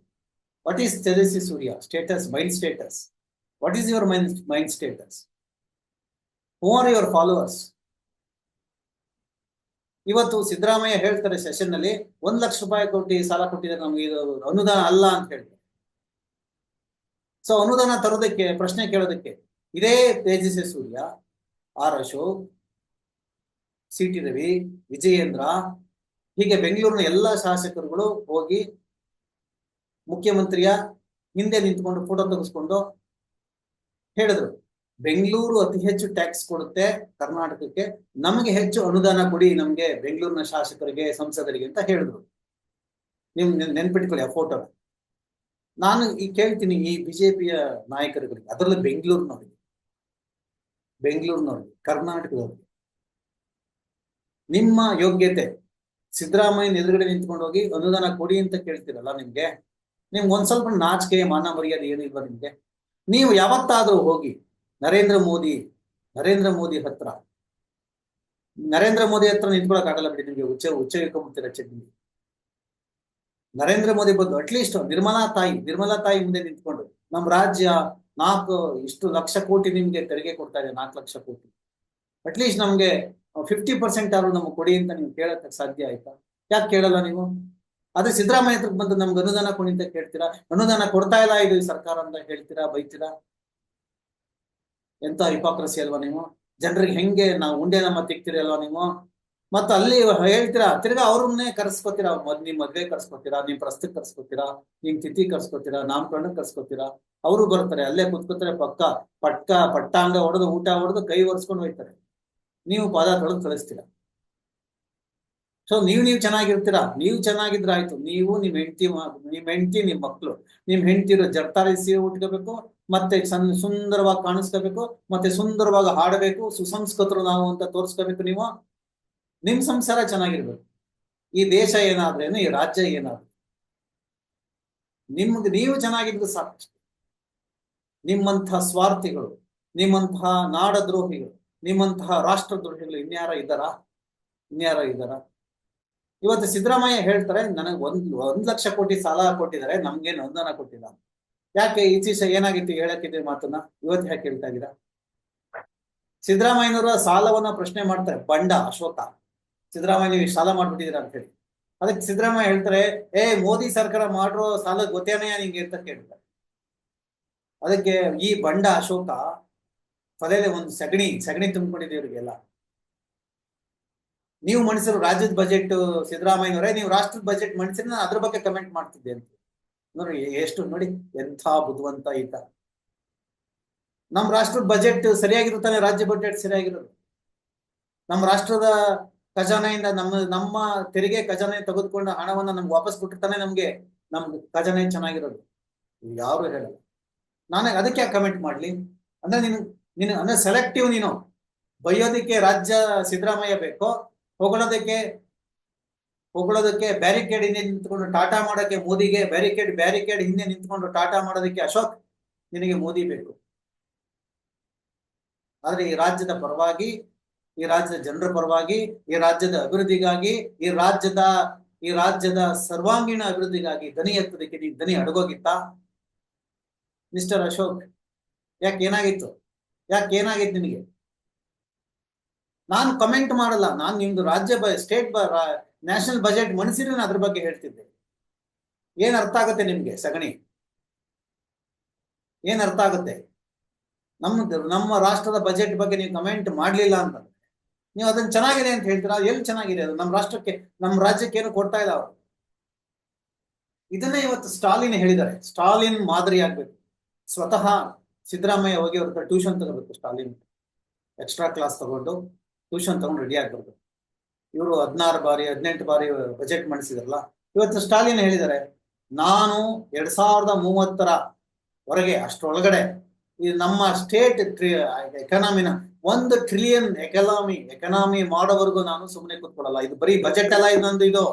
what is Tejasvi Surya status mind status what is your mind mind status who are your followers ಇವತ್ತು ಸಿದ್ದರಾಮಯ್ಯ ಹೇಳ್ತಾರೆ ಸೆಷನ್ನಲ್ಲಿ, ಒಂದ್ ಲಕ್ಷ ರೂಪಾಯಿ ಕೊಟ್ಟು ಸಾಲ ಕೊಟ್ಟಿದ್ದಾರೆ ನಮ್ಗೆ, ಇದು ಅನುದಾನ ಅಲ್ಲ ಅಂತ ಹೇಳ್ತಾರೆ ಸೊ ಅನುದಾನ ತರೋದಕ್ಕೆ ಪ್ರಶ್ನೆ ಕೇಳೋದಕ್ಕೆ ಇದೇ Tejasvi Surya R Ashok C T Ravi Vijayendra ಹೀಗೆ ಬೆಂಗಳೂರಿನ ಎಲ್ಲ ಶಾಸಕರುಗಳು ಹೋಗಿ ಮುಖ್ಯಮಂತ್ರಿಯ ಹಿಂದೆ ನಿಂತ್ಕೊಂಡು ಫೋಟೋ ತೆಗೆಸ್ಕೊಂಡು ಹೇಳಿದ್ರು ಬೆಂಗಳೂರು ಅತಿ ಹೆಚ್ಚು ಟ್ಯಾಕ್ಸ್ ಕೊಡುತ್ತೆ ಕರ್ನಾಟಕಕ್ಕೆ ನಮಗೆ ಹೆಚ್ಚು ಅನುದಾನ ಕೊಡಿ ನಮ್ಗೆ ಬೆಂಗಳೂರಿನ ಶಾಸಕರಿಗೆ ಸಂಸದರಿಗೆ ಅಂತ ಹೇಳಿದ್ರು ನಿಮ್ ನೆನ್ಪಿಟ್ಕೊಳ್ಳಿ ಆ ಫೋಟೋ ನಾನು ಈ ಕೇಳ್ತೀನಿ ಈ ಬಿಜೆಪಿಯ ನಾಯಕರುಗಳಿಗೆ, ಅದರಲ್ಲೂ ಬೆಂಗಳೂರಿನವರಿಗೆ, ಬೆಂಗಳೂರಿನವ್ರಿಗೆ, ಕರ್ನಾಟಕದವ್ರಿಗೆ. ನಿಮ್ಮ ಯೋಗ್ಯತೆ, ಸಿದ್ದರಾಮಯ್ಯನ ಎದುರುಗಡೆ ನಿಂತ್ಕೊಂಡು ಹೋಗಿ ಅನುದಾನ ಕೊಡಿ ಅಂತ ಕೇಳ್ತೀರಲ್ಲ ನಿಮ್ಗೆ? ನಿಮ್ಗೆ ಒಂದ್ ಸ್ವಲ್ಪ ನಾಚಿಕೆ, ಮಾನ ಮರ್ಯಾದೆ ಏನಿಲ್ವಾ ನಿಮ್ಗೆ? ನೀವು ಯಾವತ್ತಾದ್ರೂ ಹೋಗಿ ನರೇಂದ್ರ ಮೋದಿ ನರೇಂದ್ರ ಮೋದಿ ಹತ್ರ, ನರೇಂದ್ರ ಮೋದಿ ಹತ್ರ ನಿಂತ್ಕೊಳಕ್ ಆಗಲ್ಲ ಬಿಡಿ ನಿಮ್ಗೆ, ಉಚ್ಚ ಉಚ್ಚ ಚಟ್ನಿ. ನರೇಂದ್ರ ಮೋದಿ ಬಂದು ಅಟ್ಲೀಸ್ಟ್ ನಿರ್ಮಲಾ ತಾಯಿ ನಿರ್ಮಲಾ ತಾಯಿ ಮುಂದೆ ನಿಂತ್ಕೊಂಡು ನಮ್ಮ ರಾಜ್ಯ ನಾಲ್ಕು ಇಷ್ಟು ಲಕ್ಷ ಕೋಟಿ ನಿಮ್ಗೆ ತೆರಿಗೆ ಕೊಡ್ತಾ ಇದೆ, ನಾಲ್ಕು ಲಕ್ಷ ಕೋಟಿ. ಅಟ್ಲೀಸ್ಟ್ ನಮ್ಗೆ ಫಿಫ್ಟಿ ಪರ್ಸೆಂಟ್ ಆದ್ರೂ ನಮ್ಗೆ ಕೊಡಿ ಅಂತ ನೀವು ಕೇಳಕ್ಕೆ ಸಾಧ್ಯ ಆಯ್ತಾ? ಯಾಕೆ ಕೇಳಲ್ಲ ನೀವು? ಅದೇ ಸಿದ್ದರಾಮಯ್ಯ ಬಂದು ನಮ್ಗೆ ಅನುದಾನ ಕೊಡಿ ಅಂತ ಕೇಳ್ತೀರಾ? ಅನುದಾನ ಕೊಡ್ತಾ ಇಲ್ಲ ಇದು ಸರ್ಕಾರ ಅಂತ ಹೇಳ್ತೀರಾ, ಬೈತೀರಾ? ಎಂತ ಹಿಪಾಕ್ರಸಿ ಅಲ್ವಾ ನೀವು? ಜನರಿಗೆ ಹೆಂಗೆ ನಾವು ಉಂಡೆ ನಮ್ಮ ತಿಕ್ತೀರಿ ಅಲ್ವಾ ನೀವು? ಮತ್ತ ಅಲ್ಲಿ ಹೇಳ್ತೀರಾ, ತಿರ್ಗಾ ಅವ್ರನ್ನೇ ಕರ್ಸ್ಕೊತೀರಾ ನಿಮ್ ಮದ್ವೆ ಕರ್ಸ್ಕೊತೀರಾ, ನಿಮ್ ಪ್ರಸ್ತಕ್ ಕರ್ಸ್ಕೊತೀರಾ, ನಿಮ್ ತಿಥಿ ಕರ್ಸ್ಕೊತೀರಾ, ನಾಮಕರಣ ಕರ್ಸ್ಕೊತೀರಾ, ಅವರು ಬರ್ತಾರೆ ಅಲ್ಲೇ ಕುತ್ಕೋತಾರೆ, ಪಕ್ಕ, ಪಟ್ಕ, ಪಟ್ಟಾಂಗ ಹೊಡೆದು, ಊಟ ಹೊಡೆದು ಕೈ ಒರೆಸ್ಕೊಂಡು ಹೋಯ್ತಾರೆ. ನೀವು ಪಾದ ತೊಳೆದು ಕಳಿಸ್ತೀರಾ ಸೊ ನೀವು ನೀವು ಚೆನ್ನಾಗಿರ್ತೀರಾ? ನೀವು ಚೆನ್ನಾಗಿದ್ರೆ ಆಯ್ತು. ನೀವು ನಿಮ್ ಹೆಂಡತಿ ನಿಮ್ ಹೆಂಡತಿ, ನಿಮ್ ಮಕ್ಳು, ನಿಮ್ ಹೆಂಡತಿರು ಜರ್ತಾರಿಸಿ ಉಟ್ಕೋಬೇಕು, ಮತ್ತೆ ಸಣ್ಣ ಸುಂದರವಾಗಿ ಕಾಣಿಸ್ಕೋಬೇಕು, ಮತ್ತೆ ಸುಂದರವಾಗಿ ಹಾಡಬೇಕು, ಸುಸಂಸ್ಕೃತರು ನಾವು ಅಂತ ತೋರಿಸ್ಕೋಬೇಕು ನೀವು. ನಿಮ್ ಸಂಸಾರ ಚೆನ್ನಾಗಿರ್ಬೇಕು. ಈ ದೇಶ ಏನಾದ್ರೇನು ಈ ರಾಜ್ಯ ಏನಾದ್ರು. ನಿಮ್ಗೆ ನೀವು ಚೆನ್ನಾಗಿದ್ರೆ ಸಾಕು. ನಿಮ್ಮಂತಹ ಸ್ವಾರ್ಥಿಗಳು ನಿಮ್ಮಂತಹ ನಾಡದ್ರೋಹಿಗಳು, ನಿಮ್ಮಂತಹ ರಾಷ್ಟ್ರದ್ರೋಹಿಗಳು ಇನ್ಯಾರ ಇದ್ದಾರ? ಇನ್ಯಾರ ಇದ್ದಾರ? ಇವತ್ತು ಸಿದ್ದರಾಮಯ್ಯ ಹೇಳ್ತಾರೆ, ನನಗೆ ಒಂದ್ ಒಂದ್ ಲಕ್ಷ ಕೋಟಿ ಸಾಲ ಕೊಟ್ಟಿದ್ದಾರೆ, ನಮ್ಗೇನು ಅನುದಾನ ಕೊಟ್ಟಿಲ್ಲ. ಯಾಕೆ ಇತ್ತೀಚ ಏನಾಗಿತ್ತು ಹೇಳಕ್ಕಿದೆ ಮಾತನ್ನ? ಇವತ್ತು ಯಾಕೆ ಹೇಳ್ತಾ ಇದ್ದೀರಾ? ಸಿದ್ದರಾಮಯ್ಯನವರ ಸಾಲವನ್ನ ಪ್ರಶ್ನೆ ಮಾಡ್ತಾರೆ, ಬಂಡ ಅಶೋಕ ಸಿದ್ದರಾಮಯ್ಯ, ನೀವು ಸಾಲ ಮಾಡ್ಬಿಟ್ಟಿದ್ದೀರಾ ಅಂತ ಹೇಳಿ. ಅದಕ್ಕೆ ಸಿದ್ದರಾಮಯ್ಯ ಹೇಳ್ತಾರೆ, ಏ, ಮೋದಿ ಸರ್ಕಾರ ಮಾಡಿರೋ ಸಾಲ ಗೊತ್ತೇನೆಯ ನಿಂಗೆ? ಅಂತ ಕೇಳ್ತಾರೆ ಅದಕ್ಕೆ ಈ ಬಂಡ ಅಶೋಕ ಪದೇಲೆ ಒಂದು ಸಗಣಿ ಸಗಣಿ ತುಂಬಿಕೊಂಡಿದೆ ಇವ್ರಿಗೆಲ್ಲ. ನೀವು ಮಣಿಸಿರು ರಾಜ್ಯದ ಬಜೆಟ್ ಸಿದ್ದರಾಮಯ್ಯವರೇ ನೀವು ರಾಷ್ಟ್ರದ ಬಜೆಟ್ ಮಣಿಸಿದ್ರೆ ನಾನು ಅದ್ರ ಬಗ್ಗೆ ಕಮೆಂಟ್ ಮಾಡ್ತಿದ್ದೆ ಅಂತ. ನೋಡಿ, ಎಷ್ಟು ನೋಡಿ, ಎಂಥ ಬುದ್ಧಿವಂತ ಈತ. ನಮ್ಮ ರಾಷ್ಟ್ರದ ಬಜೆಟ್ ಸರಿಯಾಗಿರುತ್ತಾನೆ ರಾಜ್ಯ ಬಜೆಟ್ ಸರಿಯಾಗಿರೋದು. ನಮ್ಮ ರಾಷ್ಟ್ರದ ಖಜಾನೆಯಿಂದ ನಮ್ಮ ನಮ್ಮ ತೆರಿಗೆ ಖಜಾನೆ ತೆಗೆದುಕೊಂಡ ಹಣವನ್ನ ನಮ್ಗೆ ವಾಪಸ್ ಕೊಟ್ಟಿರ್ತಾನೆ ನಮ್ಗೆ ನಮ್ಗೆ ಖಜಾನೆ ಚೆನ್ನಾಗಿರೋದು. ಯಾರು ಹೇಳಲ್ಲ. ನಾನು ಅದಕ್ಕೆ ಕಮೆಂಟ್ ಮಾಡ್ಲಿ? ಅಂದ್ರೆ ನೀನು ನೀನು ಅಂದ್ರೆ ಸೆಲೆಕ್ಟಿವ್ ನೀನು. ಬೈಯೋದಕ್ಕೆ ರಾಜ್ಯ ಸಿದ್ದರಾಮಯ್ಯ ಬೇಕೋ, ಹೊಗಳೋದಕ್ಕೆ ಹೊಗಳೋದಕ್ಕೆ ಬ್ಯಾರಿಕೇಡ್ ಹಿಂದೆ ನಿಂತ್ಕೊಂಡು ಟಾಟಾ ಮಾಡೋಕೆ ಮೋದಿಗೆ ಬ್ಯಾರಿಕೇಡ್ ಬ್ಯಾರಿಕೇಡ್ ಹಿಂದೆ ನಿಂತ್ಕೊಂಡು ಟಾಟಾ ಮಾಡೋದಕ್ಕೆ ಅಶೋಕ್ ನಿನಗೆ ಮೋದಿ ಬೇಕು. ಆದ್ರೆ ಈ ರಾಜ್ಯದ ಪರವಾಗಿ ಈ ರಾಜ್ಯದ ಜನರ ಪರವಾಗಿ, ಈ ರಾಜ್ಯದ ಅಭಿವೃದ್ಧಿಗಾಗಿ, ಈ ರಾಜ್ಯದ ಈ ರಾಜ್ಯದ ಸರ್ವಾಂಗೀಣ ಅಭಿವೃದ್ಧಿಗಾಗಿ ದನಿ ಎತ್ತದಕ್ಕೆ ನೀನು ದನಿ ಅಡಗೋಗಿತ್ತ? ಮಿಸ್ಟರ್ ಅಶೋಕ್, ಯಾಕೆ ಏನಾಗಿತ್ತು? ಯಾಕೆ ಏನಾಗಿತ್ತು ನಿನಗೆ ನಾನು ಕಮೆಂಟ್ ಮಾಡಲ್ಲ, ನಾನು ನಿಮ್ದು ರಾಜ್ಯ ಬ ಸ್ಟೇಟ್ ಬ ನ್ಯಾಷನಲ್ ಬಜೆಟ್ ಮನಸ್ಸಿನ ಅದ್ರ ಬಗ್ಗೆ ಹೇಳ್ತಿದ್ದೆ. ಏನ್ ಅರ್ಥ ಆಗುತ್ತೆ ನಿಮ್ಗೆ ಸಗಣಿ? ಏನ್ ಅರ್ಥ ಆಗುತ್ತೆ? ನಮ್ಮ ನಮ್ಮ ರಾಷ್ಟ್ರದ ಬಜೆಟ್ ಬಗ್ಗೆ ನೀವು ಕಮೆಂಟ್ ಮಾಡ್ಲಿಲ್ಲ ಅಂತ. ನೀವು ಅದನ್ನ ಚೆನ್ನಾಗಿದೆ ಅಂತ ಹೇಳ್ತೀರಾ? ಎಲ್ಲಿ ಚೆನ್ನಾಗಿದೆ ಅದು? ನಮ್ಮ ರಾಷ್ಟ್ರಕ್ಕೆ, ನಮ್ಮ ರಾಜ್ಯಕ್ಕೆ ಏನು ಕೊಡ್ತಾ ಅವರು? ಇದನ್ನೇ ಇವತ್ತು ಸ್ಟಾಲಿನ್ ಹೇಳಿದ್ದಾರೆ. ಸ್ಟಾಲಿನ್ ಮಾದರಿ ಆಗ್ಬೇಕು. ಸ್ವತಃ ಸಿದ್ದರಾಮಯ್ಯ ಹೋಗಿ ಅವ್ರ ಟ್ಯೂಷನ್ ತಗೋಬೇಕು ಸ್ಟಾಲಿನ್. ಎಕ್ಸ್ಟ್ರಾ ಕ್ಲಾಸ್ ತಗೊಂಡು ಟ್ಯೂಷನ್ ತಗೊಂಡು ರೆಡಿ ಆಗ್ಬಾರ್ದು ಇವರು ಹದಿನಾರು ಬಾರಿ, ಹದಿನೆಂಟು ಬಾರಿ ಬಜೆಟ್ ಮಾಡಿಸಿದ್ರಲ್ಲ, ಇವತ್ತು ಸ್ಟಾಲಿನ್ ಹೇಳಿದ್ದಾರೆ, ನಾನು ಎರಡ್ ಸಾವಿರದ ಮೂವತ್ತರ ಹೊರಗೆ ಅಷ್ಟರೊಳಗಡೆ ಈ ನಮ್ಮ ಸ್ಟೇಟ್ ಎಕನಾಮಿನ ಒಂದು ಟ್ರಿಲಿಯನ್ ಎಕನಾಮಿ ಎಕನಾಮಿ ಮಾಡೋವರೆಗೂ ನಾನು ಸುಮ್ಮನೆ ಕೂತ್ಕೊಳ್ಳಲ್ಲ ಇದು ಬರೀ ಬಜೆಟ್ ಎಲ್ಲ ಇದೊಂದು ಇದು.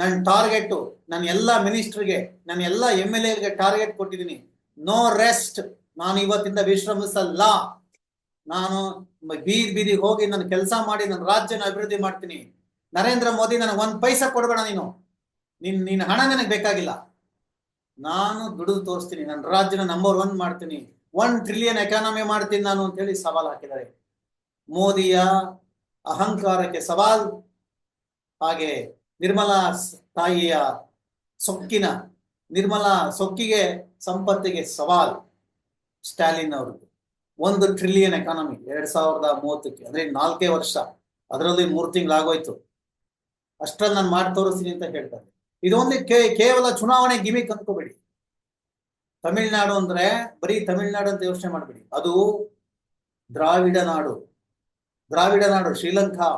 ನನ್ನ ಟಾರ್ಗೆಟ್ ನನ್ನ ಎಲ್ಲ ಮಿನಿಸ್ಟರ್ಗೆ ನನ್ನ ಎಲ್ಲ ಎಂ ಎಲ್ ಎಗೆ ಟಾರ್ಗೆಟ್ ಕೊಟ್ಟಿದ್ದೀನಿ. ನೋ ರೆಸ್ಟ್ ನಾನು ಇವತ್ತಿಂದ ವಿಶ್ರಮಿಸಲ್ಲ. ನಾನು ಬೀದಿ ಬೀದಿ ಹೋಗಿ ನನ್ನ ಕೆಲಸ ಮಾಡಿ, ನನ್ನ ರಾಜ್ಯನ ಅಭಿವೃದ್ಧಿ ಮಾಡ್ತೀನಿ. ನರೇಂದ್ರ ಮೋದಿ ನನಗೆ ಒಂದ್ ಪೈಸ ಕೊಡಬೇಡ ನೀನು. ನಿನ್ ನಿನ್ನ ಹಣ ನನಗೆ ಬೇಕಾಗಿಲ್ಲ. ನಾನು ದುಡಿದು ತೋರಿಸ್ತೀನಿ. ನನ್ನ ರಾಜ್ಯನ ನಂಬರ್ ಒನ್ ಮಾಡ್ತೀನಿ. ಒನ್ ಟ್ರಿಲಿಯನ್ ಎಕಾನಮಿ ಮಾಡ್ತೀನಿ ನಾನು ಅಂತ ಹೇಳಿ ಸವಾಲು ಹಾಕಿದ್ದಾರೆ. ಮೋದಿಯ ಅಹಂಕಾರಕ್ಕೆ ಸವಾಲ್ ಹಾಗೆ ನಿರ್ಮಲಾ ತಾಯಿಯ ಸೊಕ್ಕಿನ ನಿರ್ಮಲಾ ಸೊಕ್ಕಿಗೆ ಸಂಪತ್ತಿಗೆ ಸವಾಲ್. ಸ್ಟಾಲಿನ್ ಅವ್ರದ್ದು. ಒಂದು ಟ್ರಿಲಿಯನ್ ಎಕಾನಮಿ ಎರಡ್ ಸಾವಿರದ ಮೂವತ್ತಕ್ಕೆ, ಅಂದ್ರೆ ನಾಲ್ಕೇ ವರ್ಷ. ಅದರಲ್ಲಿ ಮೂರು ತಿಂಗಳಾಗೋಯ್ತು. ಅಷ್ಟ್ರಲ್ಲಿ ನಾನು ಮಾಡಿ ತೋರಿಸ್ತೀನಿ ಅಂತ ಹೇಳ್ತಾರೆ. ಇದೊಂದು ಕೇ- ಕೇವಲ ಚುನಾವಣೆ ಗಿಮಿಕ್ ಅಂದ್ಕೋಬೇಡಿ ತಮಿಳ್ನಾಡು ಅಂದ್ರೆ ಬರೀ ತಮಿಳ್ನಾಡು ಅಂತ ಯೋಚನೆ ಮಾಡ್ಬೇಡಿ. ಅದು ದ್ರಾವಿಡ ನಾಡು. ದ್ರಾವಿಡ ನಾಡು, ಶ್ರೀಲಂಕಾ,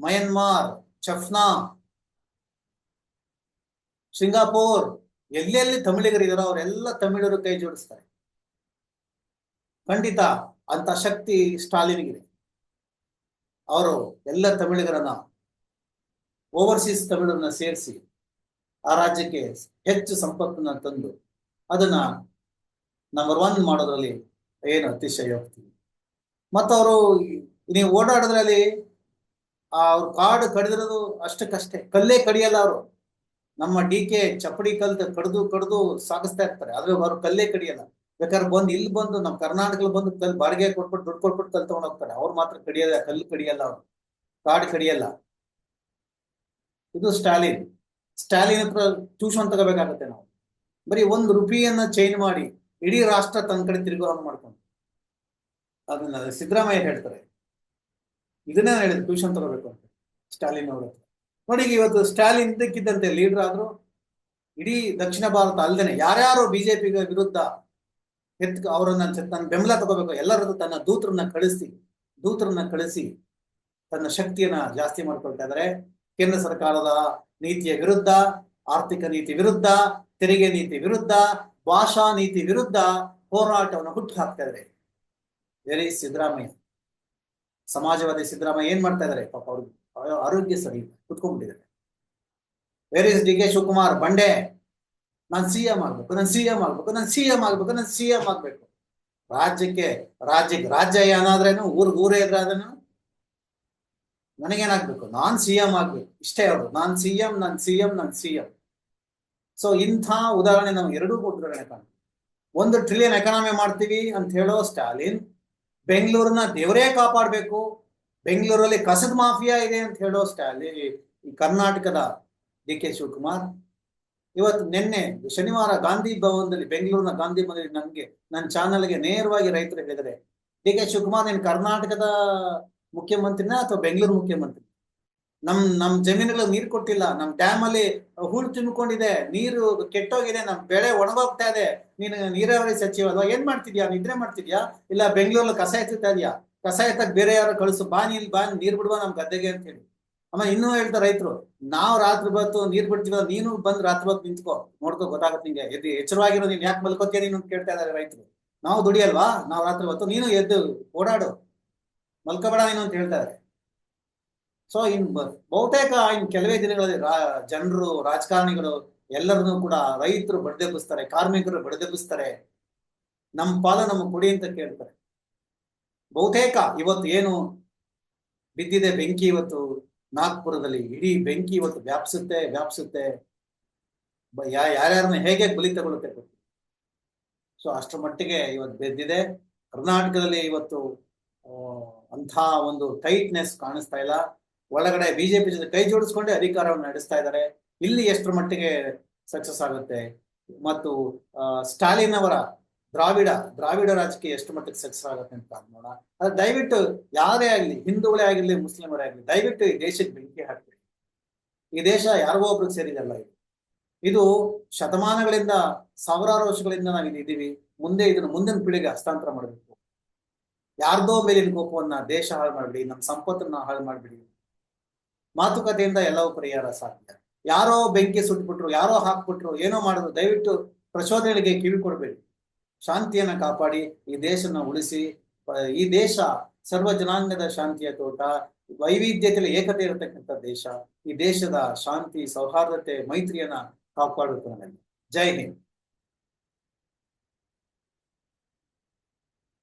ಮಯನ್ಮಾರ್, ಚಫ್ನಾ, ಸಿಂಗಾಪುರ್, ಎಲ್ಲೆಲ್ಲಿ ತಮಿಳಿಗರಿದಾರೋ ಅವರೆಲ್ಲ ತಮಿಳರು ಕೈ ಜೋಡಿಸ್ತಾರೆ. ಖಂಡಿತ ಅಂತ ಶಕ್ತಿ ಸ್ಟಾಲಿನ್ಗಿದೆ. ಅವರು ಎಲ್ಲ ತಮಿಳಿಗರನ್ನ ಓವರ್ಸೀಸ್ ತಮಿಳರನ್ನ ಸೇರಿಸಿ ಆ ರಾಜ್ಯಕ್ಕೆ ಹೆಚ್ಚು ಸಂಪತ್ತನ್ನ ತಂದು ಅದನ್ನ ನಂಬರ್ ಒನ್ ಮಾಡೋದ್ರಲ್ಲಿ ಏನು ಅತಿಶಯೋಕ್ತಿ. ಮತ್ತವರು ನೀವು ಓಡಾಡೋದ್ರಲ್ಲಿ ಅವ್ರ ಕಾಡು ಕಡಿದಿರೋದು ಅಷ್ಟಕ್ಕಷ್ಟೇ. ಕಲ್ಲೇ ಕಡಿಯಲ್ಲ ಅವರು. ನಮ್ಮ ಡಿ ಕೆ ಚಪ್ಪಡಿ ಕಲ್ತು ಕಡ್ದು ಕಡ್ದು ಸಾಗಿಸ್ತಾ ಇರ್ತಾರೆ. ಆದ್ರೆ ಅವ್ರು ಕಲ್ಲೇ ಕಡಿಯಲ್ಲ. ಬೇಕಾದ್ರೆ ಬಂದು ಇಲ್ಲಿ ಬಂದು ನಮ್ಮ ಕರ್ನಾಟಕದಲ್ಲಿ ಬಂದು ಕಲ್ ಬಾಡಿಗೆ ಕೊಟ್ಬಿಟ್ಟು ದುಡ್ಡು ಕೊಟ್ಬಿಟ್ಟು ಕಲ್ ತಗೊಂಡ್ ಹೋಗ್ತಾರೆ. ಅವ್ರು ಮಾತ್ರ ಕಡಿಯಲ್ಲ, ಕಲ್ಲು ಕಡಿಯಲ್ಲ ಅವ್ರು. ಕಾಡು ಕಡಿಯಲ್ಲ. ಇದು ಸ್ಟಾಲಿನ್. ಸ್ಟಾಲಿನ್ ಹತ್ರ ಟ್ಯೂಷನ್ ತಗೋಬೇಕಾಗತ್ತೆ ನಾವು. ಬರೀ ಒಂದು ರುಪಿಯನ್ನ ಚೇಂಜ್ ಮಾಡಿ ಇಡೀ ರಾಷ್ಟ್ರ ತನ್ನ ಕಡೆ ತಿರುಗೋ ಮಾಡ್ಕೊಂಡು. ಅದನ್ನ ಸಿದ್ದರಾಮಯ್ಯ ಹೇಳ್ತಾರೆ. ಇದನ್ನೇ ನಾನು ಟ್ಯೂಷನ್ ತಗೋಬೇಕು ಅಂತ. ಸ್ಟಾಲಿನ್ ಅವ್ರ ನೋಡಿ ಇವತ್ತು ಸ್ಟಾಲಿನ್ ಇದ್ದಕ್ಕಿದ್ದಂತೆ ಲೀಡರ್ ಆದ್ರು ಇಡೀ ದಕ್ಷಿಣ ಭಾರತ ಅಲ್ಲದೆ ಯಾರ್ಯಾರು ಬಿಜೆಪಿಗೆ ವಿರುದ್ಧ ಎತ್ ಅವರನ್ನ ತನ್ನ ಬೆಂಬಲ ತಗೋಬೇಕು, ಎಲ್ಲರದ್ದು ತನ್ನ ದೂತರನ್ನ ಕಳಿಸಿ ದೂತರನ್ನ ಕಳಿಸಿ ತನ್ನ ಶಕ್ತಿಯನ್ನ ಜಾಸ್ತಿ ಮಾಡ್ಕೊಳ್ತಾ ಇದ್ದಾರೆ ಕೇಂದ್ರ ಸರ್ಕಾರದ ನೀತಿಯ ವಿರುದ್ಧ, ಆರ್ಥಿಕ ನೀತಿ ವಿರುದ್ಧ, ತೆರಿಗೆ ನೀತಿ ವಿರುದ್ಧ, ಭಾಷಾ ನೀತಿ ವಿರುದ್ಧ ಹೋರಾಟವನ್ನು ಹುಟ್ಟು ಹಾಕ್ತಾ ಇದ್ದಾರೆ ವೆರಿ ಸಿದ್ದರಾಮಯ್ಯ. ಸಮಾಜವಾದಿ ಸಿದ್ದರಾಮಯ್ಯ ಏನ್ ಮಾಡ್ತಾ ಇದಾರೆ? ಪಾಪ ಅವ್ರಿಗೆ ಆರೋಗ್ಯ ಸರಿ ಕುತ್ಕೊಂಡ್ಬಿಟ್ಟಿದ್ದಾರೆ. Where is D K Shivakumar? ಬಂಡೆ. ನಾನ್ ಸಿ ಎಂ ಆಗ್ಬೇಕು, ನಾನು ಸಿ ಎಂ ಆಗ್ಬೇಕು, ನಾನು ಸಿ ಎಂ ಆಗ್ಬೇಕು, ನಾನು ಸಿ ಎಂ ಆಗ್ಬೇಕು. ರಾಜ್ಯಕ್ಕೆ ರಾಜ್ಯಕ್ಕೆ, ರಾಜ್ಯ ಏನಾದ್ರೇನು? ಊರ್ಗ್ ಊರೇ ಇದ್ರಾದ್ರೇನು ನನಗೇನಾಗ್ಬೇಕು? ನಾನ್ ಸಿ ಎಂ ಆಗ್ಬೇಕು, ಇಷ್ಟೇ ಅವರು. ನಾನ್ ಸಿ ಎಂ ನಾನ್ ಸಿ ಎಂ ನಾನ್ ಸಿ ಎಂ ಸೊ ಇಂಥ ಉದಾಹರಣೆ ನಾವು ಎರಡೂ ಉದಾಹರಣೆ ಕಾಣ್ತೀವಿ. ಒಂದು ಟ್ರಿಲಿಯನ್ ಎಕಾನಮಿ ಮಾಡ್ತೀವಿ ಅಂತ ಹೇಳೋ ಸ್ಟಾಲಿನ್ ಬೆಂಗಳೂರನ್ನ ದೇವರೇ ಕಾಪಾಡಬೇಕು. ಬೆಂಗಳೂರಲ್ಲಿ ಕಸದ ಮಾಫಿಯಾ ಇದೆ ಅಂತ ಹೇಳೋ ಸ್ಟಾಲಿ ಈ ಕರ್ನಾಟಕದ ಡಿ ಕೆ ಶಿವಕುಮಾರ್. ಇವತ್ತು ನಿನ್ನೆ ಶನಿವಾರ ಗಾಂಧಿ ಭವನದಲ್ಲಿ ಬೆಂಗಳೂರಿನ ಗಾಂಧಿ ಭವನದಲ್ಲಿ ನಮ್ಗೆ ನನ್ನ ಚಾನಲ್ಗೆ ನೇರವಾಗಿ ರೈತರು ಹೇಳಿದರೆ, ಡಿ ಕೆ ಶಿವಕುಮಾರ್ ನೀನು ಕರ್ನಾಟಕದ ಮುಖ್ಯಮಂತ್ರಿನ ಅಥವಾ ಬೆಂಗಳೂರು ಮುಖ್ಯಮಂತ್ರಿ? ನಮ್ ನಮ್ ಜಮೀನುಗಳಿಗೆ ನೀರು ಕೊಟ್ಟಿಲ್ಲ. ನಮ್ ಡ್ಯಾಮ್ ಅಲ್ಲಿ ಹೂಳು ತಿನ್ಕೊಂಡಿದೆ. ನೀರು ಕೆಟ್ಟೋಗಿದೆ. ನಮ್ ಬೆಳೆ ಒಣಗೋಗ್ತಾ ಇದೆ. ನೀನು ನೀರಾವರಿ ಸಚಿವ ಅಲ್ವಾ? ಏನ್ ಮಾಡ್ತಿದ್ಯಾ? ನಿದ್ರೆ ಮಾಡ್ತಿದ್ಯಾ? ಇಲ್ಲ ಬೆಂಗಳೂರಲ್ಲಿ ಕಸ ಎತ್ತುತ್ತಾ ಇದೆಯಾ? ಕಸ ಎತ್ತಕ್ ಬೇರೆ ಯಾರು ಕಳಿಸು. ಬಾ ನೀಲ್ ಬಾ ನೀರ್ ಬಿಡುವ ನಮ್ ಗದ್ದೆಗೆ ಅಂತ ಹೇಳಿ. ಅಮ್ಮ, ಇನ್ನೂ ಹೇಳ್ತಾರೆ ರೈತರು, ನಾವ್ ರಾತ್ರಿ ಬತ್ತು ನೀರ್ ಬಿಡ್ತೀವ? ನೀನು ಬಂದ್ ರಾತ್ರಿ ಬತ್ತು ನಿಂತ್ಕೋ. ನೋಡ್ಕೋ, ಗೊತ್ತಾಗುತ್ತೆ ನಿಂಗೆ. ಎದ್ದು ಎಚ್ಚರವಾಗಿರೋ, ನೀನ್ ಯಾಕೆ ಮಲ್ಕೋತೀಯ ನೀನು ಕೇಳ್ತಾ ಇದಾರೆ ರೈತರು. ನಾವು ದುಡಿಯಲ್ವಾ? ನಾವ್ ರಾತ್ರಿ ಬತ್ತು ನೀನು ಎದ್ದು ಓಡಾಡು. ಮಲ್ಕೋಬೇಡ ನೀನು ಅಂತ ಹೇಳ್ತಾ ಇದಾರೆ ಸೊ ಇನ್ ಬಹುತೇಕ ಇನ್ ಕೆಲವೇ ದಿನಗಳಲ್ಲಿ ಜನರು, ರಾಜಕಾರಣಿಗಳು ಎಲ್ಲರನ್ನೂ ಕೂಡ ರೈತರು ಬಡದೆಬ್ಬಿಸ್ತಾರೆ, ಕಾರ್ಮಿಕರು ಬಡದೆಬ್ಬಿಸ್ತಾರೆ. ನಮ್ಮ ಪಾಲ ನಮ್ಮ ಕೊಡಿ ಅಂತ ಕೇಳ್ತಾರೆ. ಬಹುತೇಕ ಇವತ್ತು ಏನು ಬಿದ್ದಿದೆ ಬೆಂಕಿ ಇವತ್ತು ನಾಗ್ಪುರದಲ್ಲಿ, ಇಡೀ ಬೆಂಕಿ ಇವತ್ತು ವ್ಯಾಪಿಸುತ್ತೆ ವ್ಯಾಪಿಸುತ್ತೆ. ಯಾರ್ಯಾರನ್ನ ಹೇಗೆ ಬಲಿ ತಗೊಳುತ್ತೆ ಸೊ ಅಷ್ಟರ ಮಟ್ಟಿಗೆ ಇವತ್ತು ಬೆದ್ದಿದೆ. ಕರ್ನಾಟಕದಲ್ಲಿ ಇವತ್ತು ಅಂಥ ಒಂದು ಟೈಟ್ನೆಸ್ ಕಾಣಿಸ್ತಾ ಇಲ್ಲ. ಒಳಗಡೆ ಬಿಜೆಪಿ ಜೊತೆ ಕೈ ಜೋಡಿಸ್ಕೊಂಡೇ ಅಧಿಕಾರವನ್ನು ನಡೆಸ್ತಾ ಇದ್ದಾರೆ. ಇಲ್ಲಿ ಎಷ್ಟರ ಮಟ್ಟಿಗೆ ಸಕ್ಸಸ್ ಆಗುತ್ತೆ? ಮತ್ತು ಸ್ಟಾಲಿನ್ ಅವರ ದ್ರಾವಿಡ ದ್ರಾವಿಡ ರಾಜಕೀಯ ಎಷ್ಟು ಮಟ್ಟಿಗೆ ಸಕ್ಸಸ್ ಆಗುತ್ತೆ ಅಂತ ನೋಡೋಣ. ಅದು ದಯವಿಟ್ಟು ಯಾರೇ ಆಗಲಿ, ಹಿಂದೂಗಳೇ ಆಗಿರ್ಲಿ ಮುಸ್ಲಿಮರೇ ಆಗಲಿ, ದಯವಿಟ್ಟು ಈ ದೇಶಕ್ಕೆ ಬೆಂಕಿ ಹಾಕ್ತೀವಿ ಈ ದೇಶ ಯಾರಿಗೋ ಒಬ್ರಿಗೆ ಸೇರಿದಲ್ಲ ಇದು. ಇದು ಶತಮಾನಗಳಿಂದ ಸಾವಿರಾರು ವರ್ಷಗಳಿಂದ ನಾವು ಇದ್ದೀವಿ. ಮುಂದೆ ಇದನ್ನು ಮುಂದಿನ ಪೀಳಿಗೆ ಹಸ್ತಾಂತರ ಮಾಡಬೇಕು. ಯಾರ್ದೋ ಮೇಲಿನ ಕೋಪವನ್ನ ದೇಶ ಹಾಳು ಮಾಡ್ಬಿಡಿ, ನಮ್ಮ ಸಂಪತ್ತನ್ನ ಹಾಳು ಮಾಡ್ಬಿಡಿ ಮಾತುಕತೆಯಿಂದ ಎಲ್ಲವೂ ಪರಿಹಾರ ಸಾಧ್ಯ. ಯಾರೋ ಬೆಂಕಿ ಸುಟ್ಬಿಟ್ರು, ಯಾರೋ ಹಾಕ್ಬಿಟ್ರು, ಏನೋ ಮಾಡಿದ್ರು, ದಯವಿಟ್ಟು ಪ್ರಚೋದನೆಗಳಿಗೆ ಕಿವಿ ಕೊಡಬೇಡಿ. ಶಾಂತಿಯನ್ನ ಕಾಪಾಡಿ, ಈ ದೇಶನ ಉಳಿಸಿ ಈ ದೇಶ ಸರ್ವ ಜನಾಂಗದ ಶಾಂತಿಯ ತೋಟ, ವೈವಿಧ್ಯತೆಯಲ್ಲಿ ಏಕತೆ ಇರತಕ್ಕಂಥ ದೇಶ, ಈ ದೇಶದ ಶಾಂತಿ, ಸೌಹಾರ್ದತೆ, ಮೈತ್ರಿಯನ್ನ ಕಾಪಾಡುತ್ತೆ ಜೈ ಹಿಂದ್.